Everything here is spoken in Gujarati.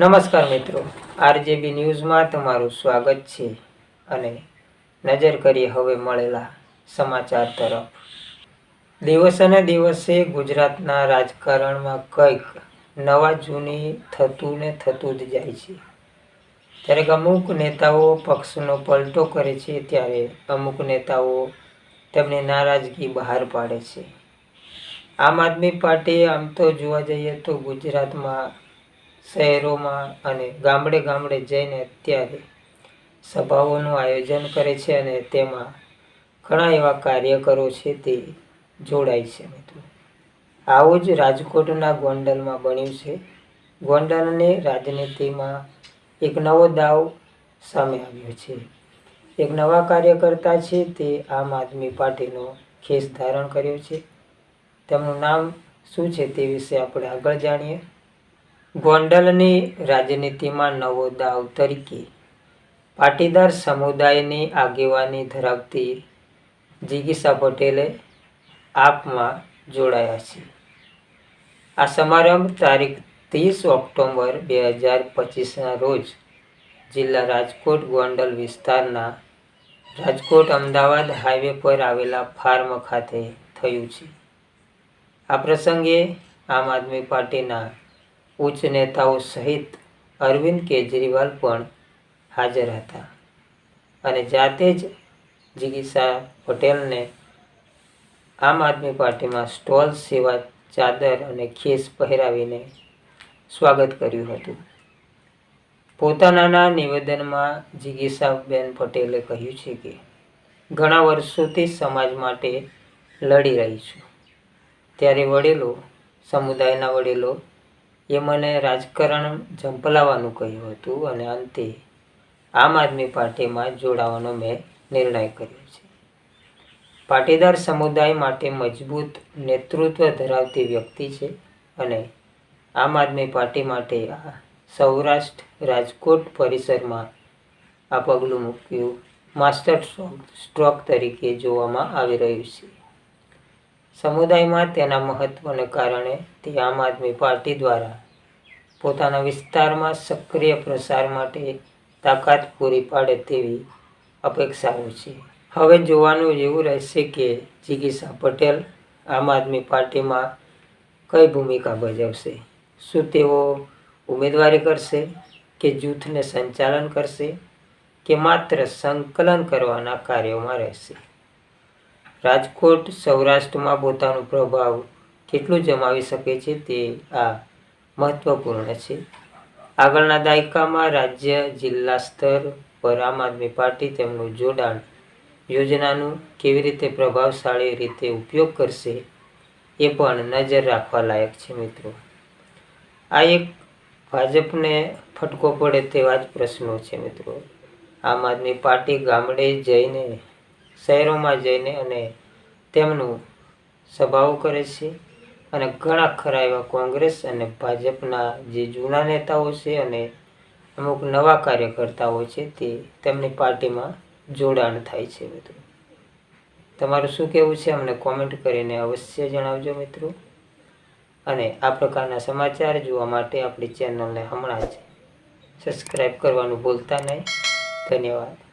નમસ્કાર મિત્રો. આરજેબી ન્યૂઝમાં તમારું સ્વાગત છે અને નજર કરીએ હવે મળેલા સમાચાર તરફ. દિવસેને દિવસે ગુજરાતના રાજકારણમાં કંઈક નવા જૂની થતું ને થતું જ જાય છે. ત્યારે અમુક નેતાઓ પક્ષનો પલટો કરે છે, ત્યારે અમુક નેતાઓ તેમની નારાજગી બહાર પાડે છે. આમ આદમી પાર્ટી આમ તો જોવા જઈએ તો ગુજરાતમાં શહેરોમાં અને ગામડે ગામડે જઈને અત્યારે સભાઓનું આયોજન કરે છે અને તેમાં ઘણા એવા કાર્યકરો છે તે જોડાય છે મિત્રો. આવું જ રાજકોટના ગોંડલમાં બન્યું છે. ગોંડલને રાજનીતિમાં એક નવો દાવ સામે આવ્યો છે. એક નવા કાર્યકર્તા છે તે આમ આદમી પાર્ટીનો ખેસ ધારણ કર્યો છે. તેમનું નામ શું છે તે વિશે આપણે આગળ જાણીએ. ગોંડલની રાજનીતિમાં નવો દાવ તરીકે પાટીદાર સમુદાયની આગેવાની ધરાવતી જિગીસા પટેલે આપમાં જોડાયા છે. આ સમારંભ તારીખ ત્રીસ ઓક્ટોબર બે હજાર પચીસના રોજ જિલ્લા રાજકોટ ગોંડલ વિસ્તારના રાજકોટ અમદાવાદ હાઈવે પર આવેલા ફાર્મ ખાતે થયું છે. આ પ્રસંગે આમ આદમી પાર્ટીના ઉચ્ચ નેતાઓ સહિત અરવિંદ કેજરીવાલ પણ હાજર હતા. અને જાતે જ જિગીસા પટેલને આમ આદમી પાર્ટીમાં સ્ટોલ સેવા ચાદર અને ખેસ પહેરાવીને સ્વાગત કર્યું હતું. પોતાના નિવેદનમાં જિગીસાબેન પટેલે કહ્યું છે કે, ઘણા વર્ષોથી સમાજ માટે લડી રહી છું. ત્યારે વડીલો, સમુદાયના વડીલો એ મને રાજકારણ ઝંપલાવવાનું કહ્યું હતું અને અંતે આમ આદમી પાર્ટીમાં જોડાવાનો મેં નિર્ણય કર્યો છે. પાટીદાર સમુદાય માટે મજબૂત નેતૃત્વ ધરાવતી વ્યક્તિ છે અને આમ આદમી પાર્ટી માટે આ સૌરાષ્ટ્ર રાજકોટ પરિસરમાં આ પગલું મૂક્યું માસ્ટર સ્ટ્રોક તરીકે જોવામાં આવી રહ્યું છે. સમુદાયમાં તેના મહત્વને કારણે તે આમ આદમી પાર્ટી દ્વારા પોતાના વિસ્તારમાં સક્રિય પ્રસાર માટે તાકાત પૂરી પાડે તેવી અપેક્ષાઓ છે. હવે જોવાનું એવું રહેશે કે જિગીસા પટેલ આમ આદમી પાર્ટીમાં કઈ ભૂમિકા ભજવશે? શું તેઓ ઉમેદવારી કરશે કે જૂથને સંચાલન કરશે કે માત્ર સંકલન કરવાના કાર્યોમાં રહેશે? રાજકોટ સૌરાષ્ટ્રમાં પોતાનો પ્રભાવ કેટલું જમાવી શકે છે તે આ મહત્વપૂર્ણ છે. આગળના દાયકામાં રાજ્ય, જિલ્લા સ્તર પર આમ આદમી પાર્ટી તેમનું જોડાણ યોજનાનું કેવી રીતે પ્રભાવશાળી રીતે ઉપયોગ કરશે એ પણ નજર રાખવા લાયક છે મિત્રો. આ એક ભાજપને ફટકો પડે તેવા જ પ્રશ્નો છે મિત્રો. આમ આદમી પાર્ટી ગામડે જઈને, શહેરોમાં જઈને અને તેમનું સભાઓ કરે છે. અને ઘણા ખરા એવા કોંગ્રેસ અને ભાજપના જે જૂના નેતાઓ છે અને અમુક નવા કાર્યકર્તાઓ છે તે તેમની પાર્ટીમાં જોડાણ થાય છે મિત્રો. તમારું શું કહેવું છે? અમને કોમેન્ટ કરીને અવશ્ય જણાવજો મિત્રો. અને આ પ્રકારના સમાચાર જોવા માટે આપણી ચેનલને હમણાં જ સબસ્ક્રાઈબ કરવાનું ભૂલતા નહીં. ધન્યવાદ.